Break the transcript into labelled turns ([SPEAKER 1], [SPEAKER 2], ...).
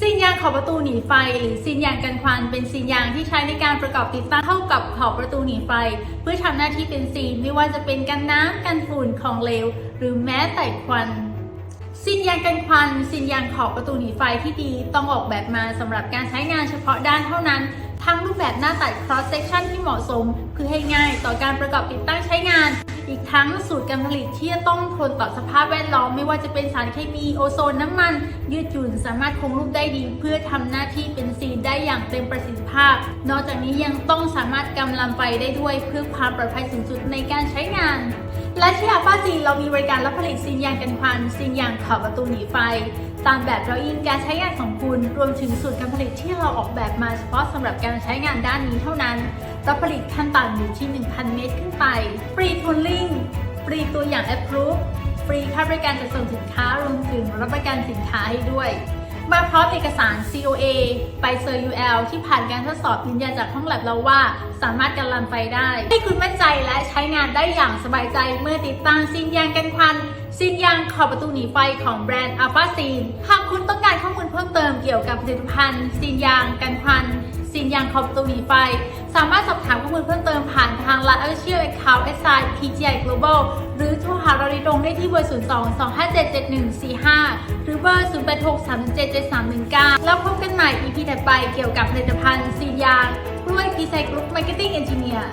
[SPEAKER 1] ซีนยางขอบประตูหนีไฟ หรือซีนยางกันควัน เป็นซีนยางที่ใช้ในการประกอบติดตั้งเข้ากับขอบประตูหนีไฟ เพื่อทำหน้าที่เป็นซีนไม่ว่าจะเป็นกันน้ำกันฝุ่นของเหลว หรือแม้แต่ควันซีนยางกันควันซีนยางขอบประตูหนีไฟที่ดีต้องออกแบบมาสำหรับการใช้งานเฉพาะด้านเท่านั้น ทั้งรูปแบบหน้าตัด cross section ที่เหมาะสม เพื่อให้ง่ายต่อการประกอบติดตั้งใช้งาน อีกทั้งสูตรการผลิตที่จะต้องทนต่อสภาพแวดล้อมไม่ว่าจะเป็นสารเคมีโอโซนน้ำมัน ยืดหยุ่นสามารถคงรูปได้ดี เพื่อทำหน้าที่เป็นซีนได้อย่างเต็มประสิทธิภาพ นอกจากนี้ยังต้องสามารถกำลังไฟได้ด้วยเพื่อความปลอดภัยสูงสุดในการใช้งานและที่อาฟ้าจีนเรามีบริการรับผลิตซีนยางกันควันซีนยางขอบประตูหนีไฟ ตามแบบเราอินการใช้งานของคุณรวมถึงสูตรการผลิตที่เราออกแบบมาเฉพาะสำหรับการใช้งานด้านนี้เท่านั้นรับผลิตขั้นต่ำอยู่ที่ 1,000 เมตรขึ้นไปฟรีทูลลิ่งฟรีตัวอย่างแอปพรูฟฟรีค่าบริการจัดส่งสินค้ารวมถึงรับประกันสินค้าให้ด้วย มาพร้อมเอกสาร COA ไปเซอร์ UL ที่ผ่านการทดสอบยืนยันจากห้องแลบเราว่า สามารถกันลันไฟได้ ให้คุณมั่นใจและใช้งานได้อย่างสบายใจเมื่อติดตั้งซีนยางกันควันซีนยางขอบประตูหนีไฟของแบรนด์ Alpha s e n หากคุณต้องการข้อมูลเพิ่มเติมเกี่ยวกับผลิตภัณฑ์ซีนยางกันควันซีนยางขอบประตูหนีไฟ สามารถสอบถามข้อมูลเพิ่มเติมผ่านทาง Line Official Account SI PGI Global หรือโทรหาเราโดยตรงได้ที่เบอร์ 02 257 7145หรือเบอ ร์086 377 7319 แล้วพบกันใหม่ EP ถัดไปเกี่ยวกับผลิตภัณฑ์ซีนยางด้วยดีไซกรุ๊ปมาร์เก็ตติ้งเอนจิเนียร์